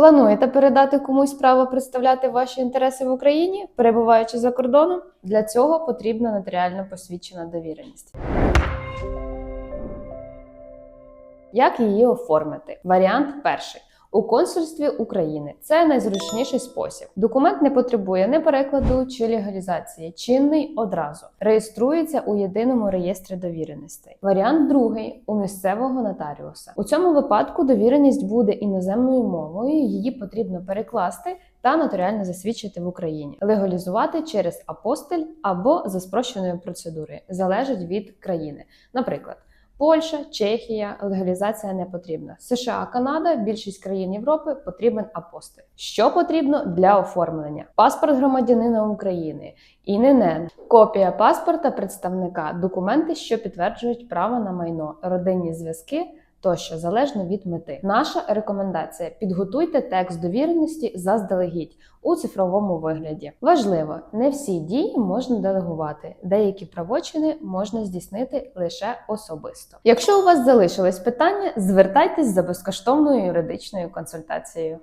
Плануєте передати комусь право представляти ваші інтереси в Україні, перебуваючи за кордоном? Для цього потрібна нотаріально посвідчена довіреність. Як її оформити? Варіант перший. У консульстві України це найзручніший спосіб. Документ не потребує ні перекладу чи легалізації, чинний одразу реєструється у єдиному реєстрі довіреностей. Варіант другий у місцевого нотаріуса. У цьому випадку довіреність буде іноземною мовою. Її потрібно перекласти та нотаріально засвідчити в Україні, легалізувати через апостиль або за спрощеною процедурою, залежить від країни. Наприклад. Польща, Чехія, легалізація не потрібна. США, Канада, більшість країн Європи потрібен апостиль. Що потрібно для оформлення? Паспорт громадянина України, ІНН, копія паспорта представника, документи, що підтверджують право на майно, родинні зв'язки. Тощо залежно від мети. Наша рекомендація: підготуйте текст довіреності заздалегідь у цифровому вигляді. Важливо, не всі дії можна делегувати, деякі правочини можна здійснити лише особисто. Якщо у вас залишились питання, звертайтесь за безкоштовною юридичною консультацією.